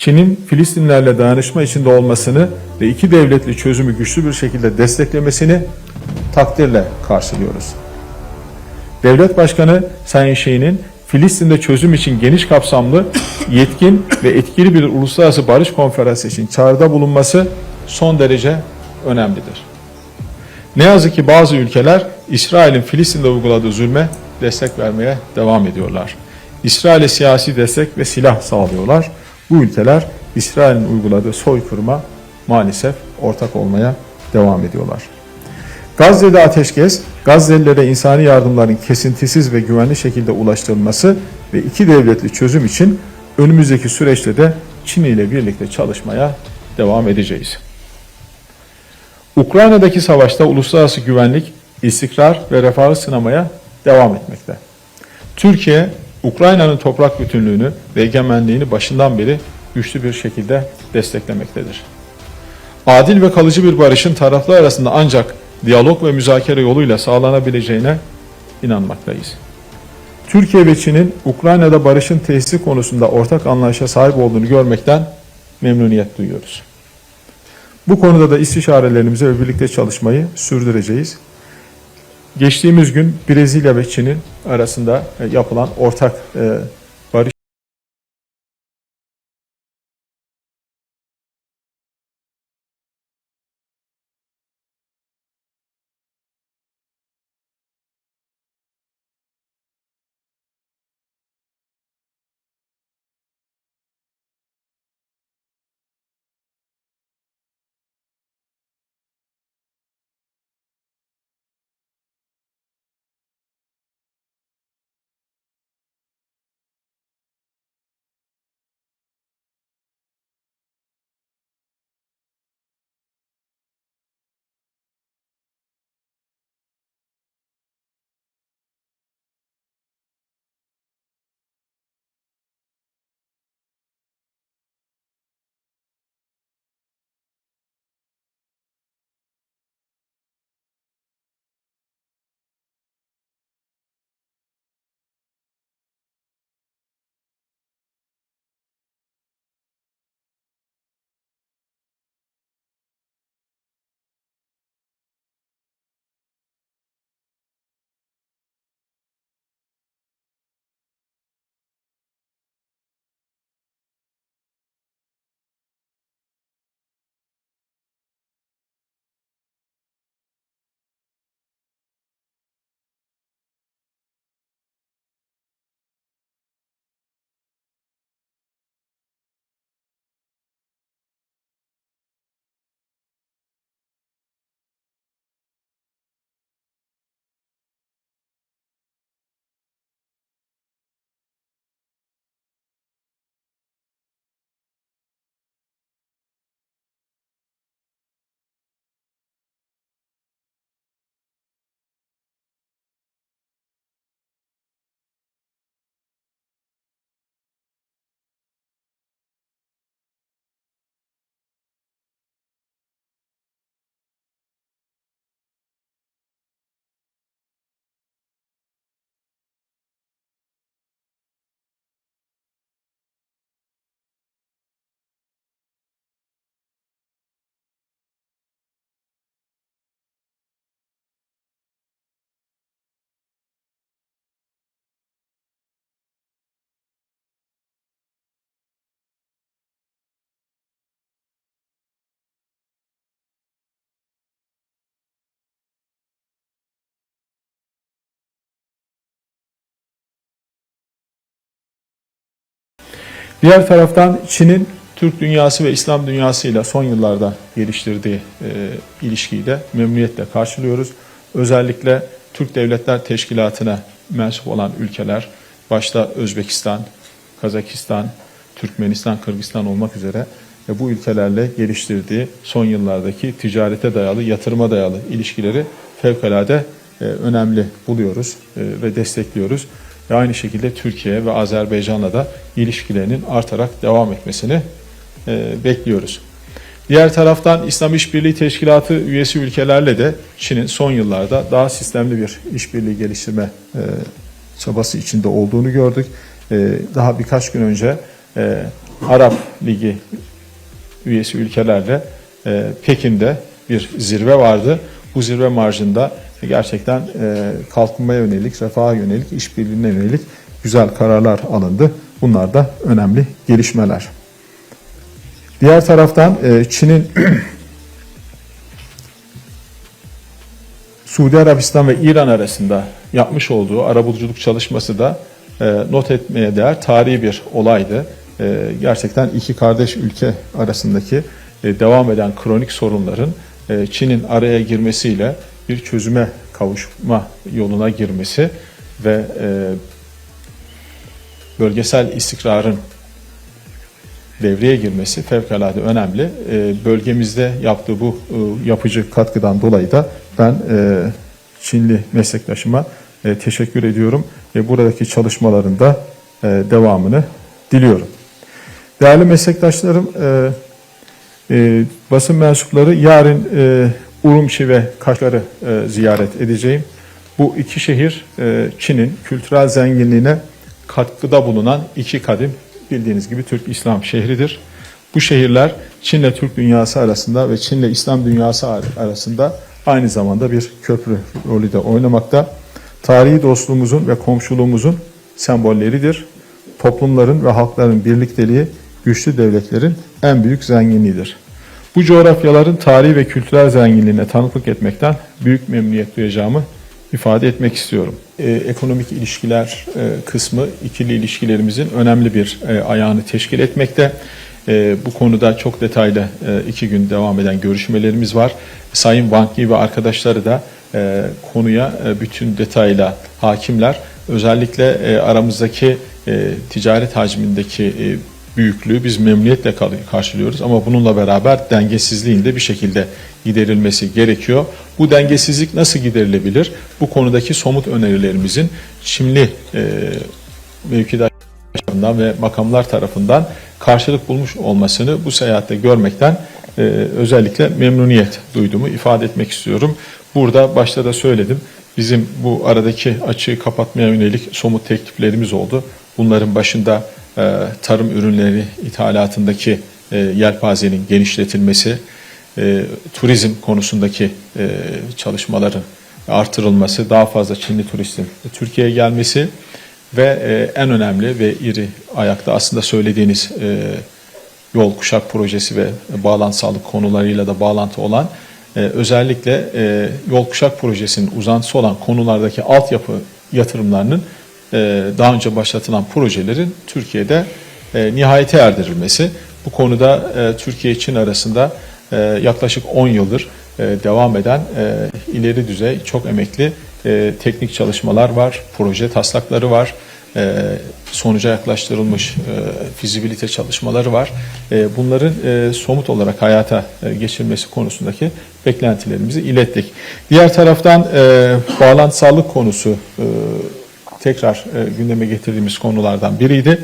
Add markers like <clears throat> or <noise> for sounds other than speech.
Çin'in Filistinlerle dayanışma içinde olmasını ve iki devletli çözümü güçlü bir şekilde desteklemesini takdirle karşılıyoruz. Devlet Başkanı Sayın Şeyh'in Filistin'de çözüm için geniş kapsamlı, <coughs> yetkin ve etkili bir uluslararası barış konferansı için çağrıda bulunması son derece önemlidir. Ne yazık ki bazı ülkeler İsrail'in Filistin'de uyguladığı zulme destek vermeye devam ediyorlar. İsrail'e siyasi destek ve silah sağlıyorlar. Bu ülkeler İsrail'in uyguladığı soykırıma maalesef ortak olmaya devam ediyorlar. Gazze'de ateşkes, Gazze'lilere insani yardımların kesintisiz ve güvenli şekilde ulaştırılması ve iki devletli çözüm için önümüzdeki süreçte de Çin ile birlikte çalışmaya devam edeceğiz. Ukrayna'daki savaşta uluslararası güvenlik, istikrar ve refahı sınamaya devam etmekte. Türkiye, Ukrayna'nın toprak bütünlüğünü ve egemenliğini başından beri güçlü bir şekilde desteklemektedir. Adil ve kalıcı bir barışın taraflar arasında ancak diyalog ve müzakere yoluyla sağlanabileceğine inanmaktayız. Türkiye ve Çin'in Ukrayna'da barışın tesisi konusunda ortak anlayışa sahip olduğunu görmekten memnuniyet duyuyoruz. Bu konuda da istişarelerimizi ve birlikte çalışmayı sürdüreceğiz. Geçtiğimiz gün Brezilya ve Çin'in arasında e, yapılan ortak Diğer taraftan Çin'in Türk dünyası ve İslam dünyasıyla son yıllarda geliştirdiği e, ilişkiyi de memnuniyetle karşılıyoruz. Özellikle Türk Devletler Teşkilatı'na mensup olan ülkeler, başta Özbekistan, Kazakistan, Türkmenistan, Kırgızistan olmak üzere ve bu ülkelerle geliştirdiği son yıllardaki ticarete dayalı, yatırıma dayalı ilişkileri fevkalade e, önemli buluyoruz e, ve destekliyoruz. Ve aynı şekilde Türkiye ve Azerbaycan'la da ilişkilerinin artarak devam etmesini e, bekliyoruz. Diğer taraftan İslam İşbirliği Teşkilatı üyesi ülkelerle de Çin'in son yıllarda daha sistemli bir işbirliği geliştirme çabası içinde olduğunu gördük. Daha birkaç gün önce Arap Ligi üyesi ülkelerle e, Pekin'de bir zirve vardı. Bu zirve marjında gerçekten e, kalkınmaya yönelik, refaha yönelik, işbirliğine yönelik güzel kararlar alındı. Bunlar da önemli gelişmeler. Diğer taraftan e, Çin'in <clears throat> Suudi Arabistan ve İran arasında yapmış olduğu arabuluculuk çalışması da e, not etmeye değer tarihi bir olaydı. E, gerçekten iki kardeş ülke arasındaki e, devam eden kronik sorunların e, Çin'in araya girmesiyle bir çözüme kavuşma yoluna girmesi ve e, bölgesel istikrarın devreye girmesi fevkalade önemli. E, bölgemizde yaptığı bu e, yapıcı katkıdan dolayı da ben e, Çinli meslektaşıma e, teşekkür ediyorum ve buradaki çalışmalarında e, devamını diliyorum. Değerli meslektaşlarım, e, e, basın mensupları yarın e, Urumçi ve Kaşgar'ı e, ziyaret edeceğim. Bu iki şehir e, Çin'in kültürel zenginliğine katkıda bulunan iki kadim bildiğiniz gibi Türk İslam şehridir. Bu şehirler Çin'le Türk dünyası arasında ve Çin'le İslam dünyası arasında aynı zamanda bir köprü rolü de oynamakta. Tarihi dostluğumuzun ve komşuluğumuzun sembolleridir. Toplumların ve halkların birlikteliği güçlü devletlerin en büyük zenginliğidir. Bu coğrafyaların tarihi ve kültürel zenginliğine tanıklık etmekten büyük memnuniyet duyacağımı ifade etmek istiyorum. Ee, ekonomik ilişkiler e, kısmı ikili ilişkilerimizin önemli bir e, ayağını teşkil etmekte. E, bu konuda çok detaylı e, iki gün devam eden görüşmelerimiz var. Sayın Wang Yi ve arkadaşları da e, konuya e, bütün detayla hakimler. Özellikle e, aramızdaki e, ticaret hacmindeki e, büyüklüğü biz memnuniyetle karşılıyoruz ama bununla beraber dengesizliğin de bir şekilde giderilmesi gerekiyor. Bu dengesizlik nasıl giderilebilir? Bu konudaki somut önerilerimizin Çimli e, mevkidaşlarından ve makamlar tarafından karşılık bulmuş olmasını bu seyahatte görmekten e, özellikle memnuniyet duyduğumu ifade etmek istiyorum. Burada başta da söyledim. Bizim bu aradaki açığı kapatmaya yönelik somut tekliflerimiz oldu. Bunların başında tarım ürünleri ithalatındaki e, yelpazenin genişletilmesi, e, turizm konusundaki e, çalışmaların artırılması, daha fazla Çinli turistin Türkiye'ye gelmesi ve e, en önemli ve iri ayakta aslında söylediğiniz e, yol kuşak projesi ve bağlantısal konularıyla da bağlantı olan e, özellikle e, yol kuşak projesinin uzantısı olan konulardaki altyapı yatırımlarının e, daha önce başlatılan projelerin Türkiye'de e, nihayete erdirilmesi. Bu konuda e, Türkiye-Çin arasında e, yaklaşık 10 yıldır e, devam eden e, ileri düzey çok emekli e, teknik çalışmalar var, proje taslakları var, e, sonuca yaklaştırılmış e, fizibilite çalışmaları var. E, bunların e, somut olarak hayata e, geçirilmesi konusundaki beklentilerimizi ilettik. Diğer taraftan e, bağlantısallık konusu e, tekrar e, gündeme getirdiğimiz konulardan biriydi.